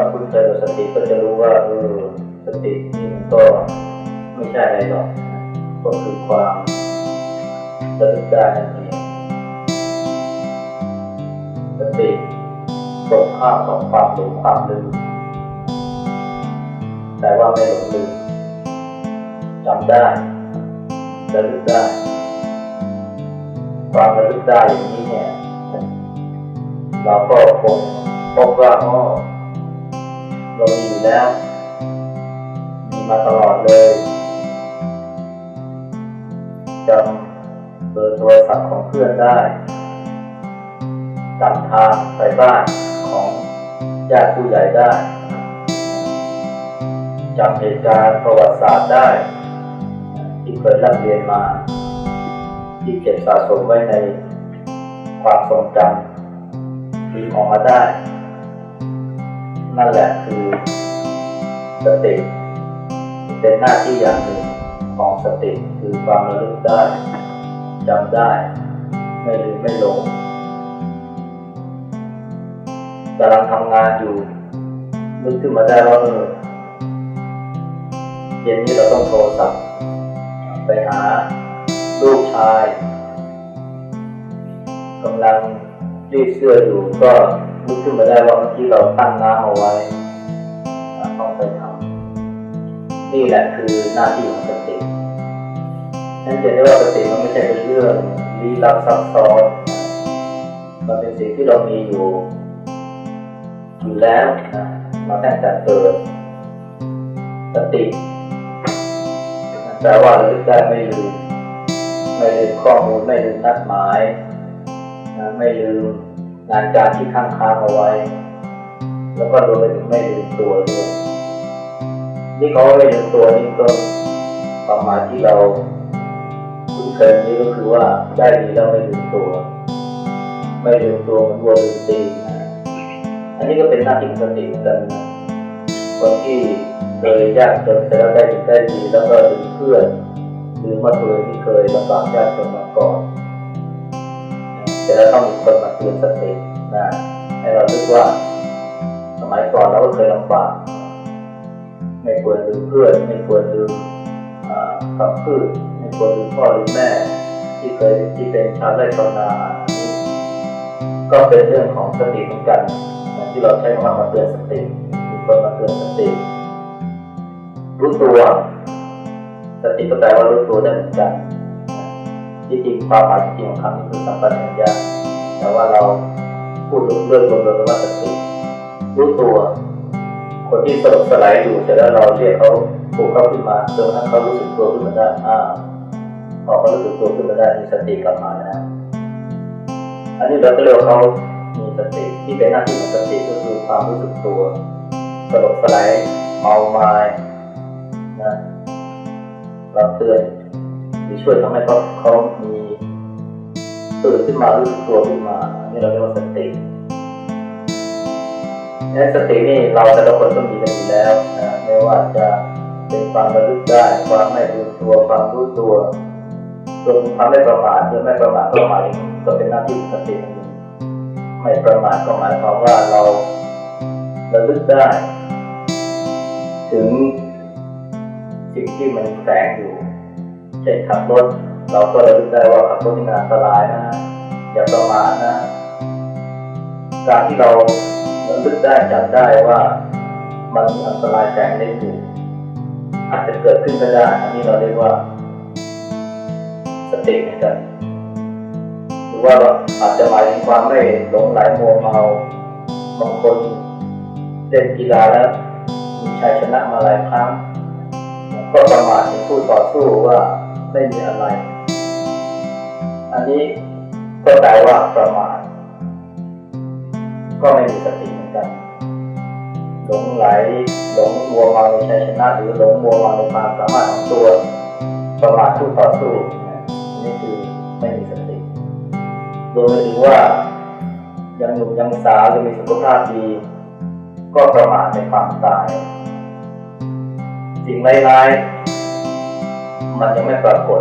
ถ้าคุ้นเคยกับสติก็จะรู้ว่าเออสตินี่มันก็ไม่ใช่อะไรหรอกก็คือความระลึกได้นั่นเองสติตรงข้ามของความหลงความลืมแต่ว่าไม่หลงลืมจำได้ระลึกได้ ความระลึกได้อย่างนี้เนี่ยเราก็คงพบว่าอ๋อ อยู่แล้ว มีมาตลอดเลยจำเบอร์โทรศัพท์ของเพื่อนได้จำทางไปบ้านของญาติผู้ใหญ่ได้จำเหตุการณ์ประวัติศาสตร์ได้ ที่เคยร่ำเรียนมา ที่เก็บสะสมไว้ในความทรงจำดึงออกมาได้ นั่นแหละคือ สติ เป็นหน้าที่อย่างหนึ่งของสติคือความระลึกได้จำได้ ไม่ลืมไม่หลงกำลังทำงานอยู่นึกขึ้นมาได้ว่าเออเย็นนี้เราต้องโทรศัพท์ไปหาลูกชายกำลังรีดเสื้ออยู่ก็นึกขึ้นมาได้ว่าเมื่อกี้เราตั้งน้ำเอาไว้ นี่แหละคือหน้าที่ของสตินั่นจะเรียกว่าสติมันไม่ใช่เป็นเรื่องลี้ลับซับซ้อนมันเป็นสิ่งที่เรามีอยู่อยู่แล้วนะมาตั้งแต่เกิดสติแปลว่าระลึกได้ไม่ลืมไม่ลืมข้อมูลไม่ลืมนัดหมายนะไม่ลืมงานการที่ค้างค้างเอาไว้ แล้วก็รวมไปถึงไม่ลืมตัวด้วย นี่เขาไม่ลืมตัวนี่ก็ความหมายที่เราคุ้นเคยนี้ก็คือว่าได้ดีแล้วไม่ลืมตัว ไม่ลืมตัวมันวัวลืมตีนะอันนี้ก็เป็นหน้าที่สติเหมือนกันคนที่เคยยากจนแต่แล้วได้ดีได้ดีแล้วก็ลืมเพื่อนลืมว่าตัวเองที่เคยลำบากยากจนมาก่อนแต่แล้วต้องมีคนมาเตือนสตินะให้เราลึกว่า สมัยก่อนเราก็เคยลำบาก ไม่ควรลืมเพื่อนไม่ควรลืมอ่าคำพูดไม่ควรลืมพ่อลืมแม่ ที่เคยที่เป็นชาวไร่ชาวนาก็เป็นเรื่องของสติเหมือนกันที่เราใช้คำมาเตือนสติมีคนมาเตือนสติ รู้ตัวสติก็แปลว่ารู้ตัวได้เหมือนกันที่จริงความหมายจริงของคำนี้คือสัมปชัญญะแต่ว่าเราพูดเรื่องรวมๆว่าสติรู้ตัว คนที่สลบสลายอยู่เสร็จแล้วเราเรียกเขาปลุกเขาขึ้นมาจนกระทั่งเขารู้สึกตัวขึ้นมาได้อ่าพอเขารู้สึกตัวขึ้นมาได้มีสติกลับมานะอันนี้เราก็เรียกเขามีสติที่เป็นหน้าที่ของสติก็คือความรู้สึกตัวสลบสลายเมาไม้นะเราเตือนหรือช่วยทำให้เขาเขามีตื่นขึ้นมารู้สึกตัวขึ้นมาอันนี้เราเรียกว่าสติ ในสตินี่เราแต่ละคนต้องมีกันอยู่แล้วนะไม่ว่าจะเป็นความระลึกได้ความไม่รู้ตัวความรู้ตัวรวมความไม่ประมาทหรือไม่ประมาทก็หมายถึงก็เป็นหน้าที่สติไม่ประมาทก็หมายความว่าเราระลึกได้ ถึงสิ่งที่มันแฝงอยู่เช่นขับรถเราก็ระลึกได้ว่าขับรถนี่มันอันตรายนะอย่าประมาทนะการที่เรา ระลึกได้จำได้ว่ามันมีอันตรายแฝงเล่นอยู่อาจจะเกิดขึ้นก็ได้อันนี้เราเรียกว่าสติเหมือนกันหรือว่าอาจจะหมายถึงความไม่หลงไหลมัวเมาบางคนเล่นกีฬาแล้วมีชัยชนะมาหลายครั้ง ก็ประมาทในผู้ต่อสู้ว่าไม่มีอะไร อันนี้ก็แปลว่าประมาทก็ไม่มีสติ ไหลหลงมัวเมาในชัยชนะหรือหลงมัวเมาในความสามารถของตัวประมาทผู้ต่อสู้นี่คือไม่มีสติรวมไปถึงว่ายังหนุ่มยังสาวยังมีสุขภาพดี ก็ประมาทในความตายสิ่งร้ายๆมันยังไม่ปรากฏ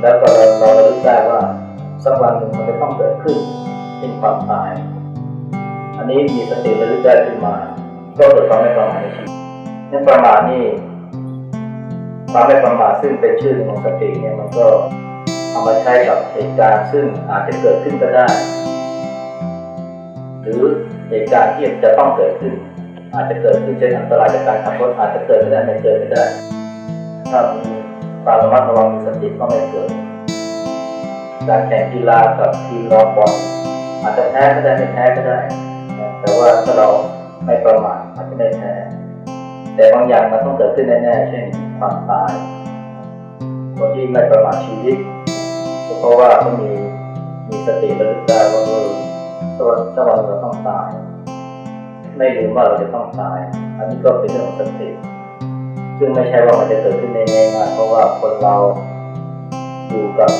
แล้วก็เราเราระลึกได้ว่าสักวันหนึ่งมันจะต้องเกิดขึ้นเป็นความตาย อันนี้มีสติระลึกได้ขึ้นมา ก็เกิดความไม่ประมาทในชีวิตนั่นประมาทนี่ความไม่ประมาทซึ่งเป็นชื่อของสติเนี่ยมันก็เอามาใช้กับเหตุการณ์ซึ่งอาจจะเกิดขึ้นก็ได้ หรือเหตุการณ์ที่จะต้องเกิดขึ้น อาจจะเกิดขึ้นเช่นอันตรายจากการขับรถอาจจะเกิดก็ได้ไม่เกิดก็ได้ ถ้ามีความระมัดระวังมีสติก็ไม่เกิด การแข่งกีฬากับทีมรอบอลอาจจะแพ้ก็ได้ไม่แพ้ก็ได้ แต่ว่าถ้าเรา ไม่ประมาทอาจจะไม่แพ้แต่บางอย่างมันต้องเกิดขึ้นแน่ๆเช่นความตาย คนที่ไม่ประมาทชีวิตก็เพราะว่าเขามีมีสติระลึกได้ว่าเออสักวันสักวันเราต้องตาย ไม่ลืมว่าเราจะต้องตาย อันนี้ก็เป็นเรื่องของสติซึ่งไม่ใช่ว่ามันจะเกิดขึ้นได้ง่ายๆเพราะว่าคนเราอยู่กับ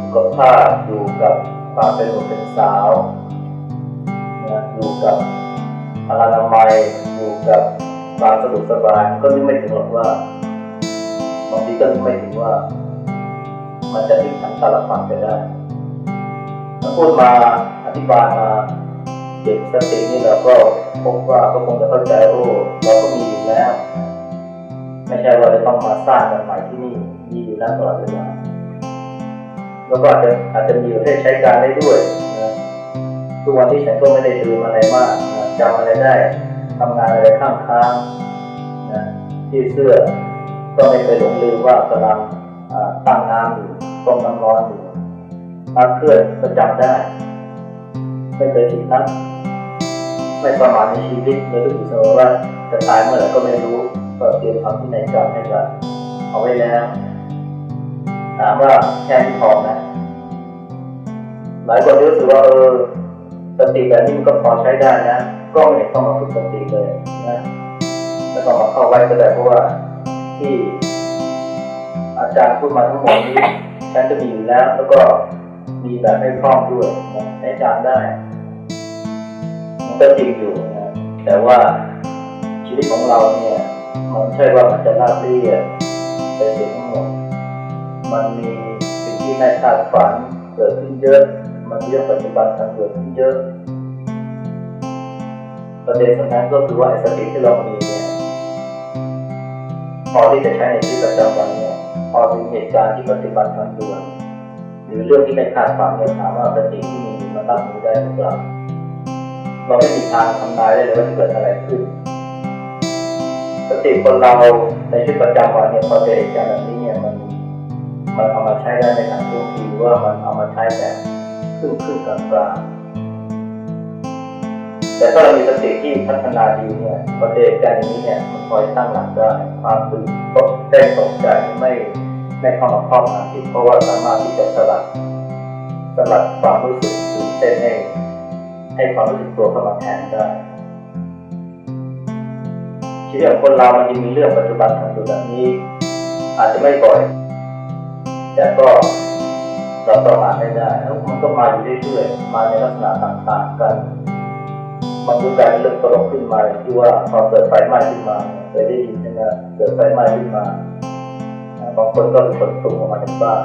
สุขภาพอยู่กับความเป็นหนุ่มเป็นสาวนะอยู่กับ พลานามัยอยู่กับความสะดวกสบายก็นึกไม่ถึงหรอกว่าบางทีก็นึกไม่ถึงว่า มันจะถึงขั้นตาลปัดไปได้ถ้าพูดมาอธิบายมาเก็บสตินี่เราก็พบว่าก็คงจะเข้าใจโอ้เราก็มีอยู่แล้ว ไม่ใช่ว่าจะต้องมาสร้างกันใหม่ที่นี่มีอยู่แล้วตลอดเวลาแล้วก็อาจจะอาจจะมีประเภทใช้การได้ด้วยนะทุกวันที่ฉันก็ไม่ได้ลืมอะไรมากนะ จำอะไรได้ทำงานอะไรข้างค้างนะที่เสื้อก็ไม่เคยหลงลืมว่ากำลังตั้งน้ำอยู่ต้มน้ำร้อนอยู่มาเคลื่อนก็จำได้ ไม่เคยผิดนัดไม่ประมาทในชีวิตเลยรู้อยู่เสมอว่าจะตายเมื่อไหร่ก็ไม่รู้ก็เตรียมทำที่ในกรรมให้กับเอาไว้แล้วถามว่าแค่นี้พอไหมหลายคนรู้สึกว่าเออสติแบบนี้มันก็พอใช้ได้นะ ก็ไม่เห็นต้องมาฝึกสติเลยนะแล้วก็มาเข้าไว้ก็ได้เพราะว่าที่อาจารย์พูดมาทั้งหมดนี้ฉันจะมีอยู่แล้ว แล้วก็มีแบบให้พร้อมด้วยนะให้จำได้มันก็จริงอยู่นะแต่ว่าชีวิตของเราเนี่ยมันไม่ใช่ว่ามันจะราบเรียบเป็นสิ่งทั้งหมดมันมีสิ่งที่ไม่คาดฝันเกิดขึ้นเยอะ มันเรื่องปัจจุบันทันเกิดขึ้นเยอะ ประเด็นสำคัญก็คือว่าไอ้สติที่เรามีเนี่ยพอที่จะใช้ในชีวิตประจำวันเนี่ยพอถึงเหตุการณ์ที่ปัจจุบันทันด่วนหรือเรื่องที่ไม่คาดฝันเนี่ยถามว่าสติที่มีมันรับมือได้หรือเปล่าเราไม่มีทางทำนายได้เลยว่าจะเกิดอะไรขึ้นสติคนเราในชีวิตประจำวันเนี่ยพอเจอเหตุการณ์แบบนี้เนี่ยมันมันเอามาใช้ได้ในทางทุกทีหรือว่ามันเอามาใช้แบบครึ่งครึ่งกลางกลาง แต่ถ้าเรามีสติที่พัฒนาดีเนี่ยพอเจอเหตุการนี้เนี่ยมันคอยตั้งหลักได้ความตื่นตกใจตกใจไม่ไม่เข้ามาครอบงำจิตเพราะว่าสามารถที่จะสลัดสลัดความรู้สึกตื่นเต้นให้ให้ความรู้สึกตัวเข้ามาแทนได้ชีวิตของคนเรามันจะมีเรื่องปัจจุบันทันด่วนแบบนี้ อาจจะไม่บ่อย แต่ก็เราประมาทไม่ได้แล้วมันก็มาอยู่เรื่อยๆมาในลักษณะต่างๆกัน มันดูกลายเป็นเรื่องตลกขึ้นมาอย่างที่ว่าพอเกิดไฟไหม้ขึ้นมาเนี่ยเคยได้ยินใช่ไหมเกิดไฟไหม้ขึ้นมาบางคนก็เป็นคนตุ่มออกมาจากบ้าน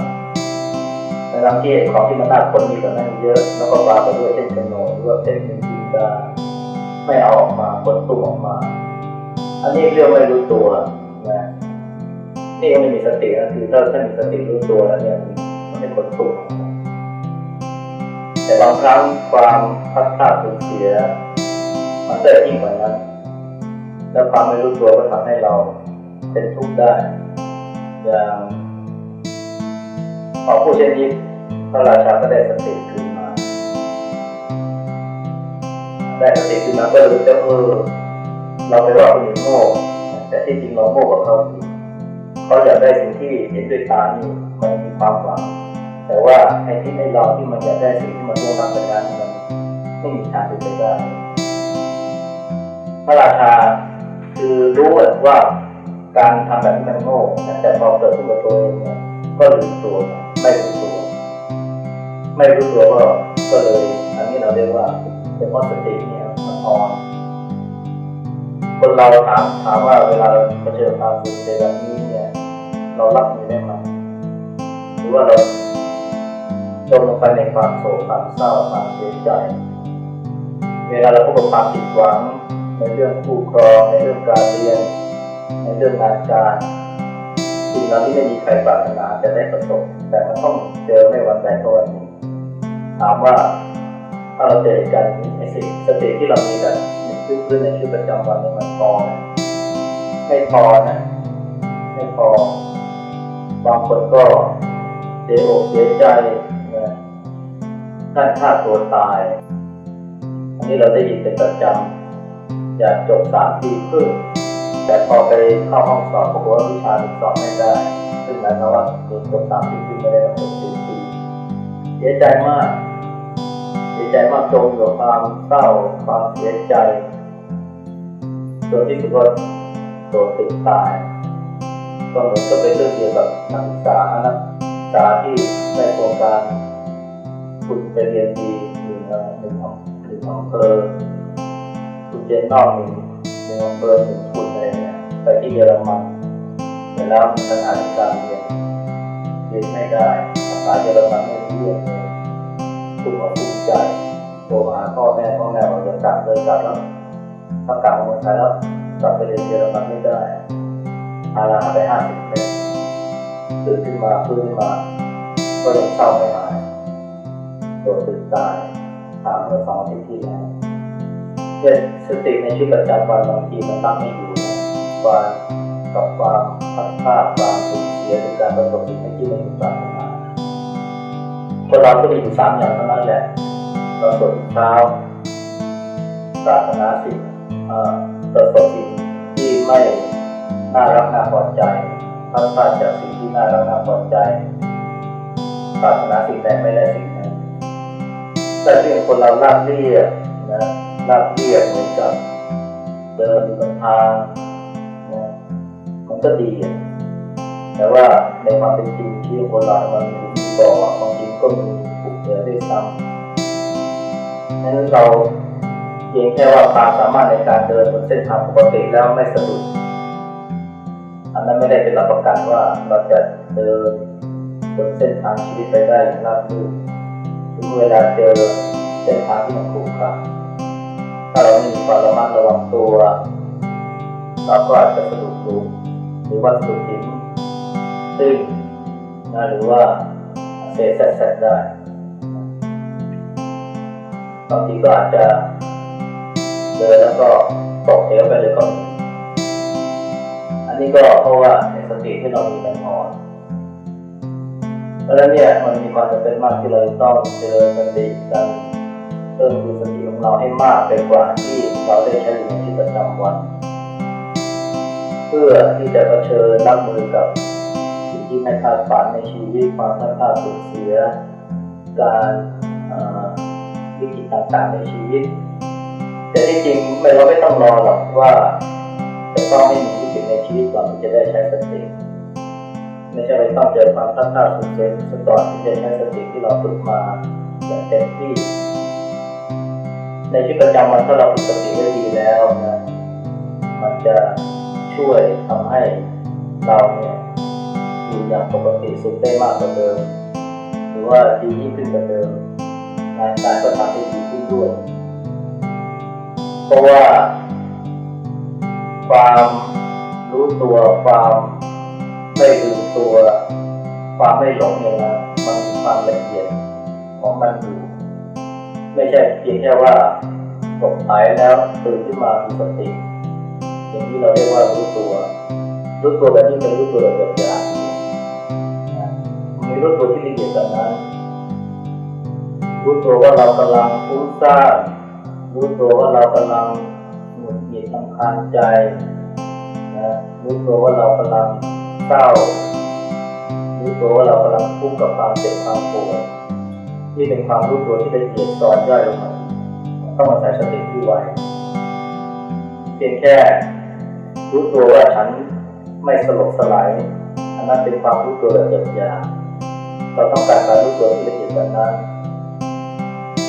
ในทั้งที่ของที่มันน่าขนมีกว่านั้นเยอะ แล้วก็ปาไปด้วยเช่นโนหรือว่าเชรนินจินดาไม่เอาออกมาขนตุ่มออกมา อันนี้เรื่องไม่รู้ตัวนะนี่ก็ไม่มีสตินะคือถ้าถ้ามีสติรู้ตัวแล้วเนี่ยมันไม่ขนตุ่มออกมาแต่บางครั้งความพลาดพลาดสูญเสีย มันก็ยิ่งกว่านั้น แล้วความไม่รู้ตัวก็ทำให้เราเป็นทุกข์ได้ อย่างพอผู้เช่นนี้พระราชาก็ได้สติขึ้นมา ได้สติขึ้นมาก็รู้ว่าเออเราไปว่าคนอื่นโง่แต่ที่จริงเราโง่กว่าเขาเขาอยากได้สิ่งที่เห็นด้วยตานี่มันมีความหวัง แต่ว่าไอ้ที่ไอ้เราที่มันอยากได้สิ่งที่มันร่วงรับไปนั้นมันไม่มีทางเป็นไปได้ พระราชาคือรู้ว่าการทำแบบนี้มันโง่แต่พอเกิดขึ้นกับตัวเองเนี่ยก็ลืมตัวไม่รู้ตัว ไม่รู้ตัวก็ก็เลยอันนี้เราเรียกว่าเป็นเพราะสติเนี่ยมันอ่อนคนเราถามถามว่าเวลาเราเผชิญความสูญเสียแบบนี้เนี่ยเรารับมือได้ไหมหรือว่าเราจมลงไปในความโศกความเศร้าความเสียใจ เวลาเราพบกับความผิดหวัง ในเรื่องคู่ครองในเรื่องการเรียน ในเรื่องงานการสิ่งเหล่านี้ไม่มีใครปรารถนาจะได้ประสบ แต่มันต้องเจอไม่วันใดก็วันหนึ่งถามว่าถ้าเราเจอการณ์นี้ไอ้สิ่งสติที่เรามีแต่พื้นในชีวิตประจำวันนี่มันพอไหมไม่พอนะไม่พอบางคนก็เสียอกเสียใจนะท่านฆ่าตัวตายอันนี้เราได้ยินเป็นประจำ อยากจบสามปีครึ่งแต่พอไปเข้าห้องสอบปรากฏว่าวิชาหนึ่สอบไม่ได้ ซึ่งหมายความว่าเรียนจบสามปีครึ่งไม่ได้จบสี่ปีเสียใจมากเสียใจมากจมอยู่ความเศร้าความเสียใจจนที่สุดก็ตัวติดตายก็เหมือนก็เป็นเรื่องเกี่ยวกับนักศึกษานักศึกษาที่ได้โครงการฝึกไปเรียนดีหนึ่งเอ่อหนึ่งอำหนึ่งอำเภอ ฝึกเรียนนอกหนึ่งหนึ่งอำเภอหนึ่งทุนอะไรเนี่ยไปที่เยอรมันแต่แล้วมีปัญหาในการเรียนเรียนไม่ได้ภาษาเยอรมันไม่รู้เรื่องเลยคุณอกภูมิใจโทรหาพ่อแม่พ่อแม่บอกจะกลับเลยกลับแล้วถ้ากลับมาเมืองไทยแล้วกลับไปเรียนเยอรมันไม่ได้พาราไปห้าสิบเมตรตื่นขึ้นมาฟื้นขึ้นมา ก็ยังเศร้าไม่หายตัวตื่นตายถามเมื่อสองอาทิตย์ที่แล้ว เนี่สติในชีวิตประจำวันบางทีมันตั้งไม่อยู่นะความกับความพัดพลาดความสูญเสียหรือการประสบสิ่งที่ไม่ถูกปรารถนาคนเราก็มีอยู่สามอย่างเท่านั้นแหละเราสวดเช้าศาสนาสิ่งประสบสิ่งที่ไม่น่ารักน่าพอใจพัดพลาดจากสิ่งที่น่ารักน่าพอใจปรารถนาสิ่งใดไม่ได้สิ่งนั้นแต่เพียงคนเราลาบเรียบนะ ลาบเรียบเหมือนกับเดินบนทางนะมันก็ดีแต่ว่าในความเป็นจริงที่คนเรามันมีบ่อบางทีก็มีผูกเหนือด้วยซ้ำนั้นเราเพียงแค่ว่าความสามารถในการเดินบนเส้นทางปกติแล้วไม่สะดุดอันนั้นไม่ได้เป็นรับประกันว่าเราจะเดินบนเส้นทางชีวิตไปได้ราบรื่นถึงเวลาเจอเส้นทางที่มันขรุขระถ้า เราม่มีความระมัดระวังตัวเราก็อาจจะสะดุดหลุมหรือว่าสะดุดหินซึ่งนะหรือว่าเศษแสกได้บางทีก็อาจจะเดินแล้วก็ตกเหวไปเลยก็มีอันนี้ก็เพราะว่าในสติที่เรามีมันอ่อนเพราะฉะนั้นเนี่ยมันมีความจำเป็นมากที่เราต้องเจริญสติกัน เพิ่มคือสติของเราให้มากไปกว่าที่เราได้ใช้อยู่ในชีวิตประจำวัน เพื่อที่จะเผชิญรับมือกับสิ่งที่ไม่คาดฝันในชีวิตความท้าทายสูญเสีย การวิกฤตต่างๆในชีวิต แต่ที่จริงไม่เราไม่ต้องรอหรอกว่าจะต้องไม่มีวิกฤตในชีวิตก่อนที่จะได้ใช้สติไม่ใช่ไปต้องเจอความท้าทายสุดเจ็บซะก่อนที่จะใช้สติที่เราฝึกมาอย่างเต็มที่ ในชีวิตประจำวันถ้าเราฝึกสติได้ดีแล้วนะมันจะช่วยทำให้เราเนี่ยอยู่อย่างปกติสุขได้มากกว่าเดิม หรือว่าดียิ่งขึ้นกว่าเดิมงานการก็ทำได้ดีขึ้นด้วยเพราะว่า ความรู้ตัวความไม่ลืมตัว ความไม่หลงเนี่ยนะมันความละเอียดของมันอยู่ ไม่ใช่เพียงแค่ว่าตกหายแล้วตื่นขึ้นมามีสติอย่างที่เราเรียกว่ารู้ตัวรู้ตัวแบบนี้เป็นรู้ตัวแบบยาบๆนะมีรู้ตัวที่ละเอียดแบบนั้นรู้ตัวว่าเรากำลังฟุ้งซ่านรู้ตัวว่าเรากำลังหงุดหงิดลำคาญใจนะรู้ตัวว่าเรากำลังเศร้ารู้ตัวว่าเรากำลังทุกข์กับความเจ็บความปวด นี่เป็นความรู้ตัวที่ละเอียดซ้อนย่อยลงมาต้องอาศัยสติที่ไวเพียงแค่รู้ตัวว่าฉันไม่สลบสลายอันนั้นเป็นความรู้ตัวแบบหยาบๆเราต้องการการรู้ตัวที่ละเอียดแบบนั้น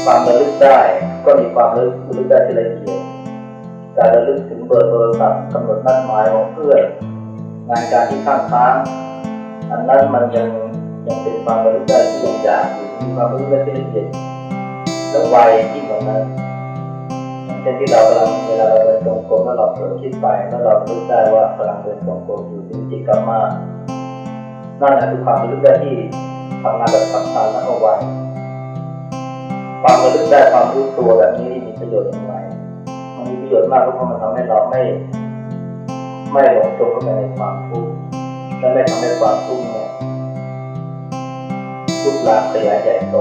ความระลึกได้ก็มีความระลึกได้ที่ละเอียดการระลึกถึงเบอร์โทรศัพท์กำหนดนัดหมายของเพื่อนงานการที่ข้างค้างอันนั้นมันยังยังเป็นความระลึกได้ที่ยังหยาบอยู่ ความระลึกได้ที่ละเอียดและไวที่กว่านั้นเช่นที่เรากำลังเวลาเราเดินจงกรมแล้วเราเผลอคิดไปแล้วเรารู้ได้ว่ากำลังเดินจงกรมอยู่จริงๆกลับมานั่นแหละคือความรู้ได้ที่ทำงานแบบสัมพันธ์และเอาไว้ความระลึกได้ความรู้ตัวแบบนี้มีประโยชน์อย่างไรมันมีประโยชน์มากเพราะมันทำให้เราไม่ ไม่หลงจมเข้าไปในความทุกข์และไม่ทำให้ความทุกข์ ลุกลามขยายใหญ่โต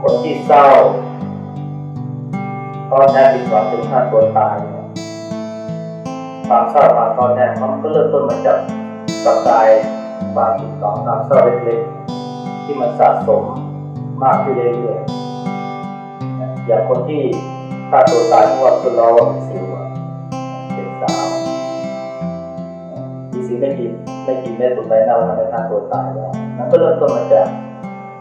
คนที่เศร้าท้อแท้ผิดหวังถึงฆ่าตัวตายนะความเศร้าความท้อแท้มันก็เริ่มต้นมาจากกับกายความผิดหวังความเศร้าเล็กๆที่มันสะสมมากขึ้นเรื่อยๆอย่างคนที่ฆ่าตัวตายเพราะว่าคือเราเป็นสิวเป็นสาวมีสิวไม่กิน ไม่กินเม็ดตุ่นใบเน่าทำให้ฆ่าตัวตายแล้วมันก็เริ่มต้นมาจาก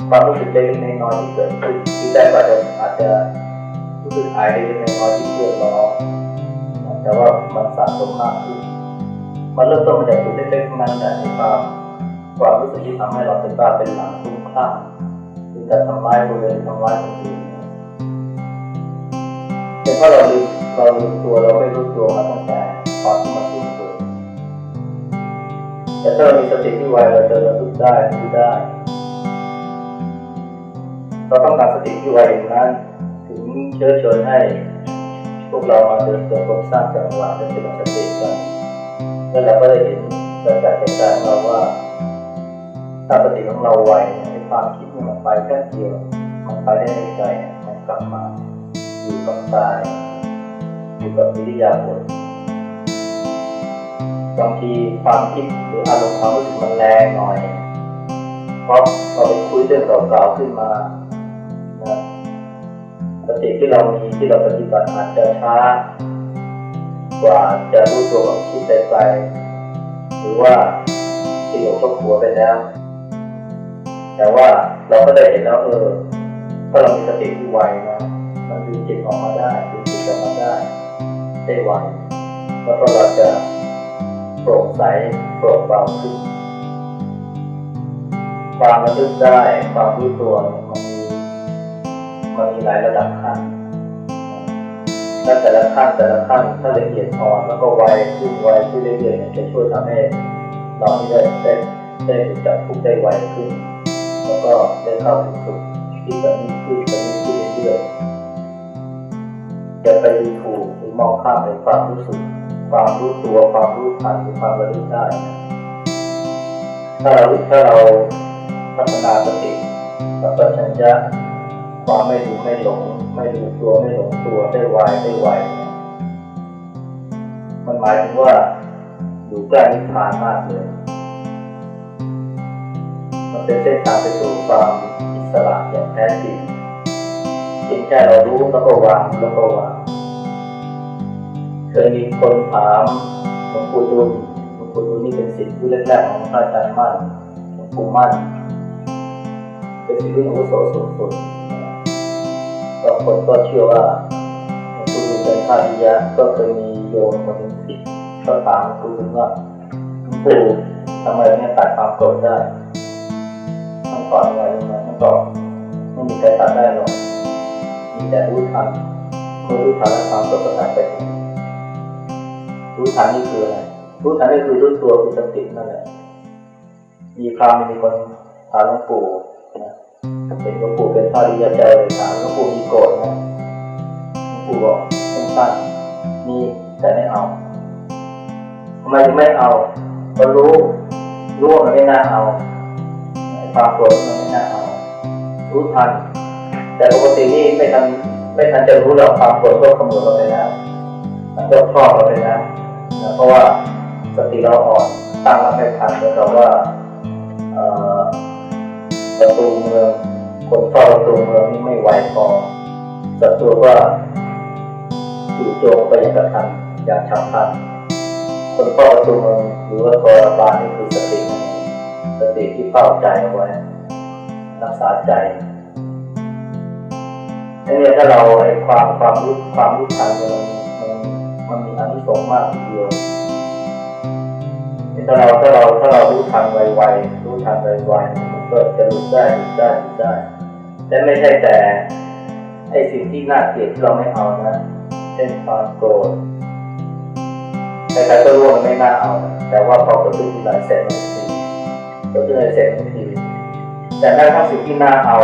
ความรู้สึกเล็กๆน้อยๆที่เกิดขึ้นที่ได้ก็จะอาจจะรู้สึกอายเล็กๆน้อยๆที่เพื่อนล้อแต่ว่ามันสะสมมากขึ้นมันเริ่มต้นมาจากจุดเล็กๆนั้นแต่ในความความรู้สึกที่ทำให้เราเป็นบ้าเป็นหลังคุ้มคลั่งถึงจะทำร้ายตัวเองทำร้ายคนอื่นเป็นเพราะเราลืมเราลืมตัวเราไม่รู้ตัวมาตั้งแต่ตอนที่มันเพิ่งเกิด แต่ถ้าเรามีสติที่ไวเราจะระลึกได้รู้ได้ เราต้องการสติที่ไวอย่างนั้น ถึงเชื้อเชิญให้ พวกเรามาเดินเดินรมสร้างจังหวะและเป็นสติกันแล้วเราก็ได้เห็นประจักษ์แก่ใจของเราว่าถ้าสติของเราไวเนี่ยความคิดมันไปแค่เดียวมันไปได้ในใจมันกลับมาอยู่กับกายอยู่กับวิริยาบถ บางทีความคิดหรืออารมณ์ความรู้สึกมันแรงหน่อยเพราะเราไปคุยเรื่องเก่าๆขึ้นมานะสติที่เรามีที่เราปฏิบัติอาจจะช้ากว่าจะรู้ตัวของคิดไปไกลหรือว่าที่หลงก็ขัวไปแล้วแต่ว่าเราก็ได้เห็นแล้วเออถ้าเรามีสติที่ไวนะมันดูจิตออกมาได้ดูจิตออกมาได้ได้ไวแล้วก็เราจะ ปร่งใสโปร่งเบาขึ้นความระลึกได้ความรู้ตัวมันมีมันมีหลายระดับขั้นและแต่ละขั้นแต่ละขั้นถ้าละเอียดอ่อนแล้วก็ไวขึ้นไวขึ้นเรื่อยๆจะช่วยทำให้เราที่ได้ได้ได้รู้จักทุกข์ได้ไวขึ้น แล้วก็ได้เข้าถึงสุขที่จะมีขึ้นจะมีขึ้นเรื่อยๆจะไปดูถูกหรือมองข้ามในความรู้สึก ความรู้ตัวความรู้ทันหรือความระลึกได้ ถ้าเราถ้าเราพัฒนาสติสัมปชัญญะความไม่รู้ไม่หลง ไม่รู้ตัวไม่หลงตัวได้ไวได้ไวมันหมายถึงว่าอยู่ใกล้นิพพานมากเลยมันเป็นเส้นทางไปสู่ความอิสระอย่างแท้จริงเพียงแค่เรารู้แล้วก็วางแล้วก็วาง เคยมีคนถามหลวงปู่ดูลหลวงปู่ดูลนี่เป็นศิษย์รุ่นแรกๆของพระอาจารย์มั่นหลวงปู่มั่น เป็นศิษย์รุ่นอาวุโสสูงสุดก็คนก็เชื่อว่าหลวงปู่ดูลเป็นพระอริยะก็เคยมีโยมคนหนึ่งที่ก็ถามหลวงปู่ดูลว่าหลวงปู่ทำไมเนี่ยตัดความโกรธได้มันตอบยังไงรู้ไหมมันตอบไม่มีใครตัดได้หรอกมีแต่รู้ทันเมื่อรู้ทันแล้วความโกรธก็หายไปเอง รู้ทันนี่คืออะไรรู้ทันนี่คือรู้ตัวคือสตินั่นแหละมีคราวมีคนถามหลวงปู่นะเห็นหลวงปู่เป็นพระอริยาเจ้าเลยถามหลวงปู่มีโกรธไหมหลวงปู่บอกสั้นๆมีแต่ไม่เอาทำไมถึงไม่เอาก็รู้รู้ว่ามันไม่น่าเอาความโกรธมันไม่น่าเอารู้ทัน แต่ปกตินี่ไม่ทันไม่ทันจะรู้หรอกความโกรธก็ขโมยเราไปแล้วมันก็ครอบเราไปแล้ว นะเพราะว่าสติเราอ่อนตั้งรับไม่ทันเหมือนกับว่าประตูเมืองคนเฝ้าประตูเมืองนี่ไม่ไหวพอศัตรูก็จู่โจมไปอย่างกระทันอย่างฉับพลันคนเฝ้าประตูเมืองหรือว่าตัวบาลนี่คือสติสติที่เฝ้าใจเอาไว้รักษาใจนี่ถ้าเราไอ้ความความรู้ความรู้ทันเนี่ย มันมีอานิสงส์มากทีเดียวถ้าเราถ้าเราถ้าเรารู้ทันไวๆรู้ทันไวๆมันก็จะหลุดได้หลุดได้หลุดได้และไม่ใช่แต่ไอ้สิ่งที่น่าเกลียดที่เราไม่เอานะเช่นความโกรธใครๆก็รู้ว่ามันไม่น่าเอา แต่ว่าพอเกิดขึ้นทีไรเสร็จมันทีเกิดขึ้นอะไรเสร็จมันทีแต่แม้ทั้งสิ่งที่น่าเอา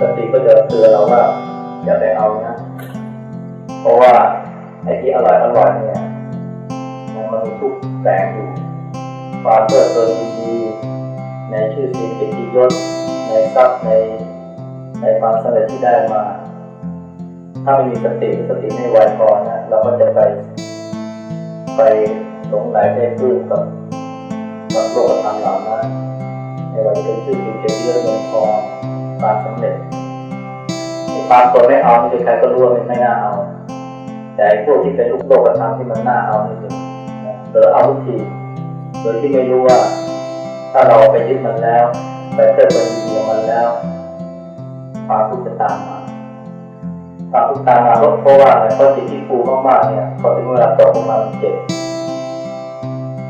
สติก็จะเตือนเราว่าอย่าไปเอานะ เพราะว่า ไอ้ที่อร่อยอร่อยเนี่ยมันมีทุกแสงอยู่ความเพลิดเพลินดีในชื่อเสียงเกียรติยศในทรัพย์ในในความสำเร็จที่ได้มา ถ้าไม่มีสติสติไม่ไวพอนะเราก็จะไป ไปหลงไหลในปลื้มกับกับโลกธรรมเหล่านั้นไม่ว่าจะเป็นชื่อเสียงเกียรติยศเงินทองความสำเร็จความตัวไม่เอานี่ใครก็รู้ว่ามันไม่น่าเอา แต่ไอ้พวกที่เป็นลูกโลกธรรมที่มันน่าเอานี่สิเออเอาทุกทีโดยที่ไม่รู้ว่า ถ้าเราไปยึดมันแล้วไปเพลิดเพลินอยู่กับมันแล้วความทุกข์จะตามมาความทุกข์ตามมาเพราะว่าอะไรเพราะจิตที่ฟูมากๆเนี่ยพอถึงเวลาตกลงมามันเจ็บ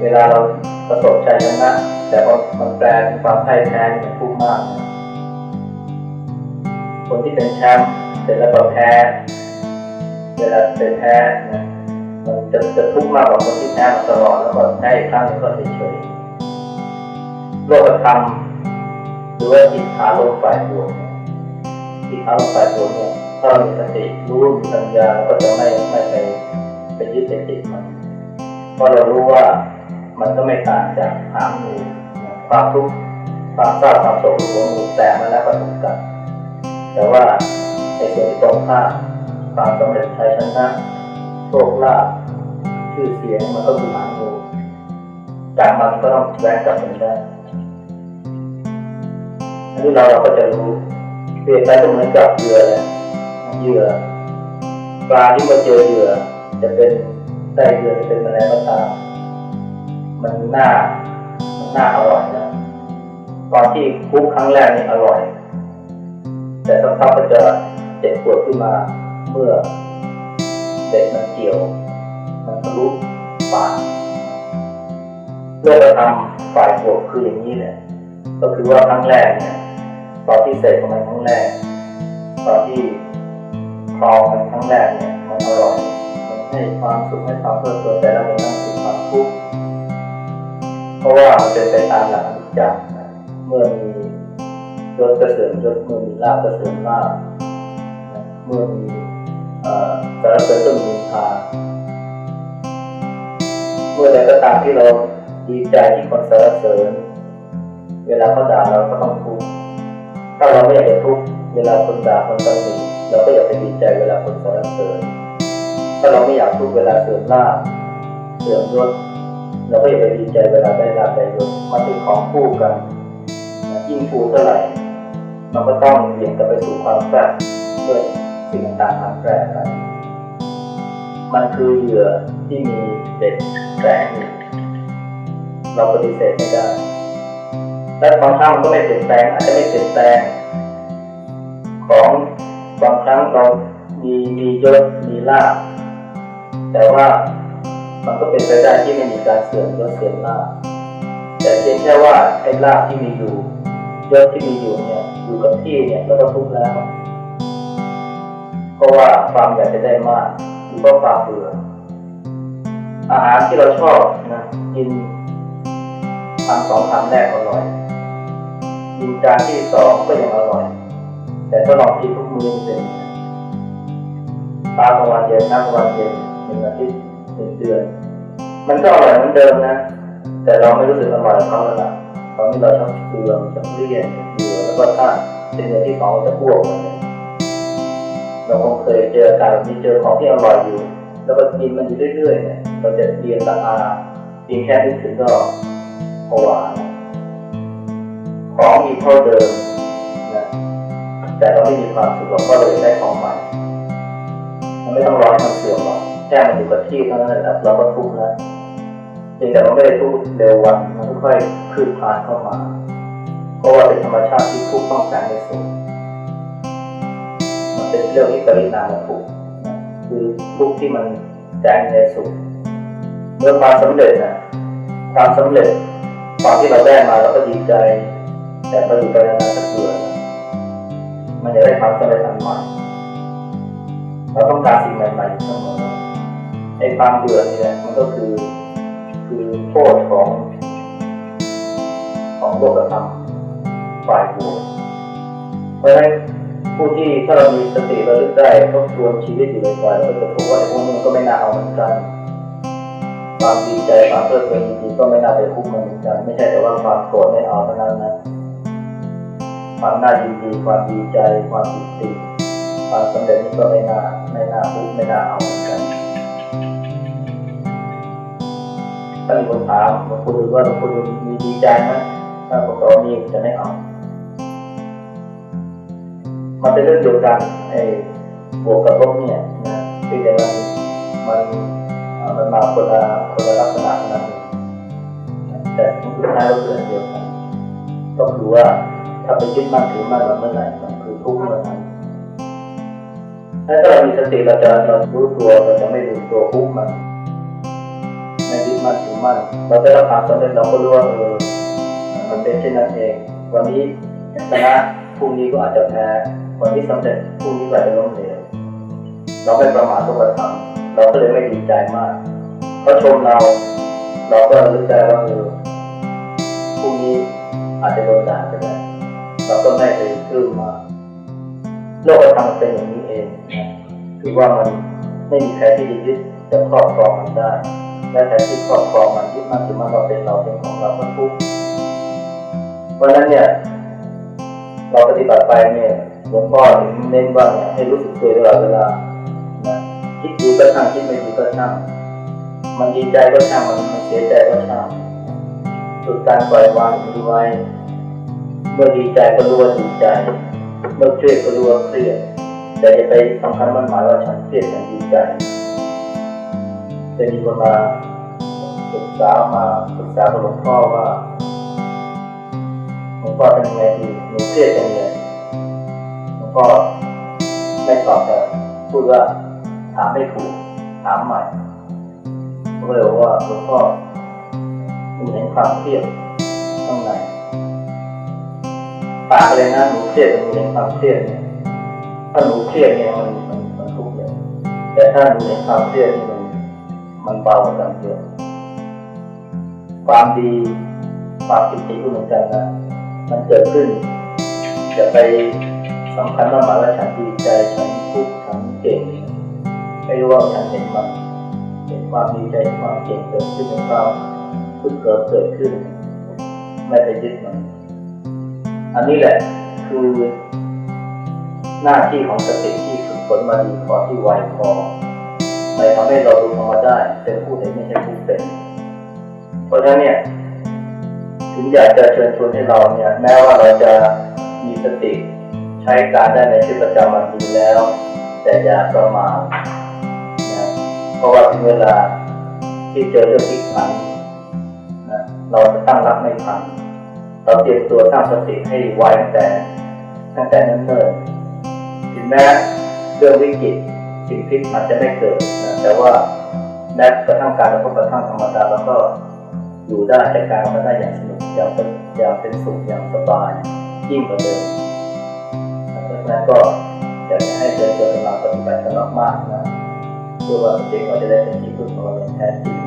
เวลาเราประสบชัยชนะแต่พอมันแปลเป็นความพ่ายแพ้นี่มันทุกข์มาก คนที่เป็นแชมป์เสร็จแล้วก็แพ้ เวลาเป็นแพ้นะมันจะจะทุกข์มากกว่าคนที่แพ้มาตลอดแล้วก็แพ้อีกครั้งหนึงก็เฉยๆโลกธรรมหรือว่าจิตขาลมฝ่ายบวกจิตขาลมฝ่ายบวกเนี่ยถ้าเรามีสติรู้มีปัญญาก็จะไม่ไม่ไปไปยึดไปติดมันเพราะเรารู้ว่ามันก็ไม่ต่างจากหางงูความทุกข์ความเศร้าความโศกหัวงูแต่มันแล้วก็ถูกกัดแต่ว่าในส่วนที่ตรงข้าม ความสำเร็จชัยชนะโชคลาภชื่อเสียงมันก็คือหางูจากมันก็ต้องแวะกลับมันได้อันนี้เราเราก็จะรู้เปรียบไปก็เหมือนกับเหยื่อเลยเหยื่อปลาที่มาเจอเหยื่อจะเป็นไส้เดือนจะเป็นอะไรก็ตามมันน่ามันน่าอร่อยนะตอนที่คุกครั้งแรกนี่อร่อย แต่สักพักก็จะเจ็บปวดขึ้นมา เมื่อเด็กมันเกี่ยว มันทะลุปากเพื่อจะทำฝ่ายบวกคืออย่างนี้แหละก็คือว่าครั้งแรกเนี่ยตอนที่เสกของมันครั้งแรกตอนที่คลองมันครั้งแรกเนี่ยมันอร่อยมันให้ความสุขให้ความเพลิดเพลินแต่แล้วมันนั่งถึงความทุกข์เพราะว่ามันเป็นไปตามหลักอนิจจังนะเมื่อมียศกระเสริมยศเมื่อมีลาภกระเสริมลาภนะเมื่อมี สารเสริญต้นมินทาเมื่อใดก็ตามที่เราดีใจที่คนสารเสริญ เวลาเขาด่าเราก็ต้องทุกข์ถ้าเราไม่อยากจะทุกข์เวลาคนด่าคนตำหนิเราก็อยากไปดีใจเวลาคนสารเสริญ ถ้าเราไม่อยากทุกข์เวลาเสื่อมลาเสื่อมยศเราก็อยากไปดีใจเวลาได้ลาภได้ยศมันเป็นของคู่กันยิ่งฟูเท่าไหร่มันก็ต้องเบี่ยงกลับไปสู่ความแฝงเพื่อ สิ่งต่างๆมาแปรไปมันคือเหยื่อที่มีเด็ดแฝงอยู่เราปฏิเสธไม่ได้ และบางครั้งมันก็ไม่เปลี่ยนแปลงอาจจะไม่เปลี่ยนแปลง ของบางครั้งเรามีมียศมีลาภแต่ว่ามันก็เป็นไปได้ที่ไม่มีการเสื่อมยศเสื่อมลาภแต่เพียงแค่ว่าไอ้ลาภที่มีอยู่ยศที่มีอยู่เนี่ยอยู่กับที่เนี่ยก็ต้องทุกข์แล้ว เพราะว่าความอยากจะได้มากหรือว่าความเบื่ออาหารที่เราชอบนะกินคำสองคำแรกอร่อยกินจานที่สองก็ยังอร่อย แต่ก็ลองกินทุกมื้อเป็นตามวันเย็นน้ำวันเย็นหนึ่งอาทิตย์หนึ่งเดือน มันก็อร่อยเหมือนเดิมนะ แต่เราไม่รู้สึกอร่อยกับเขาแล้วล่ะตอนนี้เราชอบเกลือชอบเลี่ยนเบื่อแล้วก็ถ้าเป็นอย่างที่สองจะอ้วกเลย เราคงเคยเจอการแบบนี้เจอของที่อร่อยอยู่ แล้วก็กินมันอยู่เรื่อยๆเนี่ยเราจะเรียนราคาเพียงแค่นึกถึงก็ผวานะของมีเท่าเดิมนะแต่เราไม่มีความสุขเราก็เลยได้ของใหม่มันไม่ต้องรอให้มันเสื่อมหรอกแค่มันอยู่กับที่เท่านั้นแหละเราก็ทุกข์แล้วเพียงแต่มันไม่ได้ทุกข์เร็ววันมันค่อยๆคืบคลานเข้ามา เพราะว่าเป็นธรรมชาติที่ทุกข์ต้องการในสุขมัน เป็นเรื่องที่ปรินามทุกคือทุกที่มันแสงในสุขเมื่อความสำเร็จนะความสำเร็จความที่เราได้มาเราก็ดีใจ แต่พออยู่ไปนานๆจะเบื่อมันจะได้ความสำเร็จอันใหม่เราต้องการสิ่งใหม่ๆเสมอไอ้ความเบื่อนี่แหละมันก็คือคือโทษของของโลกธรรมฝ่ายบวกเพราะฉะนั้น ผู้ที่ถ้าเรามีสติระลึกได้ทบทวนชีวิตอยู่บ่อยๆเราก็จะพบว่าไอ้พวกนี้นก็ไม่น่าเอาเหมือนกันความดีใจความเพลิดเพลินจริงๆก็ไม่น่าไปคุ้มมันเหมือนกัน ไม่ใช่แต่ว่าความโกรธไม่เอาเท่านั้นนะความน่ายินดีความดีใจความปิติความสำเร็จนี่ก็ไม่น่าไม่น่าคุ้มไม่น่าเอาเหมือนกันถ้ามีคนถามบางคนดูว่าบางคนดูมีดีใจไหมถ้าบอกว่ามีจะไม่เอา มันเป็นเรื่องเดียวกันไอ้บวกกับลบเนี่ยนะที่แต่มันมันมันมาคนละคนละลักษณะนั้นเองนะแต่สุดท้ายก็คืออันเดียวกันก็คือว่าถ้าไปยึดมั่นถือมั่นมันเมื่อไหร่มันคือทุกข์เมื่อนั้นถ้าเรามีสติเราจะเรารู้ตัวเราจะไม่รู้ตัวทุกข์มันไม่ยึดมั่นถือมั่นเราได้รับความสำเร็จเราก็รู้ว่าเออมันเป็นเช่นนั้นเอง วันนี้ชนะพรุ่งนี้ก็อาจจะแพ้ วันนี้สำเร็จพรุ่งนี้ก็จะล้มเหลวเราไม่ประมาททุกวันทำเราก็เลยไม่ดีใจมากเขาชมเรา เราก็รู้ใจว่าเออพรุ่งนี้อาจจะโดนด่าก็ได้เราก็ไม่ไปขึ้นมาโลกธรรมมันเป็นอย่างนี้เองคือว่ามันไม่มีใครที่ยึดจะครอบครองมันได้และแต่ที่ครอบครองมันยึดมันถือมันว่าเป็นเราเป็นของเราก็ทุกข์เพราะนั้นเนี่ยเราปฏิบัติไปเนี่ย หลวงพ่อเน้นว่าให้รู้สึกตัวตลอดเวลานะคิดดีก็ช่างคิดไม่ดีก็ช่างมันดีใจก็ช่างมันมันเสียใจก็ช่างฝึกการปล่อยวางนี้ไว้ เมื่อดีใจก็รู้ว่าดีใจ เมื่อเครียดก็รู้ว่าเครียดแต่อย่าไปสำคัญมันหมายว่าฉันเครียดฉันดีใจจะมีคนมาปรึกษามาปรึกษาหลวงพ่อว่าหลวงพ่อเป็นยังไงดีหนูเครียดจังเหลวง พ่อไม่ตอบแต่พูดว่าถามไม่ถูก ถามใหม่ผมก็เลยบอกว่าหลวงพ่อหนูเห็นความเครียดข้างในปากเลยนะหนูเครียดหนูเห็นความเครียดเนี่ยถ้าหนูเครียดเนี่ยมันมันมันทุกข์เลยแต่ถ้าหนูเห็นความเครียดนี่มันมันเบากว่ากันเยอะความดีความปิติก็เหมือนกันนะมันเกิดขึ้นจะไป สำคัญว่ามายว่าฉันดีใจฉันทุกข์ฉันเก่งไม่รู้ว่าฉันเห็นมันเห็นความดีใจความเก่งเกิดขึ้นเห็นความทุกข์เกิดเกิดขึ้น ไม่ไปยึดมันอันนี้แหละคือหน้าที่ของสติที่ฝึกฝนมาดีพอที่ไวพอในทำให้เราดูธรรมได้เป็นผู้เห็นไม่ใช่ผู้เป็น เพราะฉะนั้นเนี่ยถึงอยากจะเชิญชวนให้เราเนี่ยแม้ว่าเราจะมีสติ ใช้การได้ในชีวิตประจำวันดีแล้ว แต่อย่าประมาทนะเพราะว่าถึงเวลาที่เจอเรื่องพิกันนะเราจะตั้งรับไม่ทันเราเตรียมตัวสร้างสติให้ไวตั้งแต่ตั้งแต่นั้นเนิ่นถึงแม้เรื่องวิกฤตสิ่งพลิกผันจะไม่เกิดนะแต่ว่าแม้กระทั่งการกระทบกระทั่งธรรมดาเราก็อยู่ได้จัดการมันได้อย่างสนุกอย่างเป็นอย่างเป็นสุขอย่างสบายยิ่งกว่าเดิม นั้นก็อยากจะให้เดินเดินมาปฏิบัติกันมากๆนะเพื่อว่าจริงเราจะได้เป็นที่พึ่งของเราอย่างแท้จริง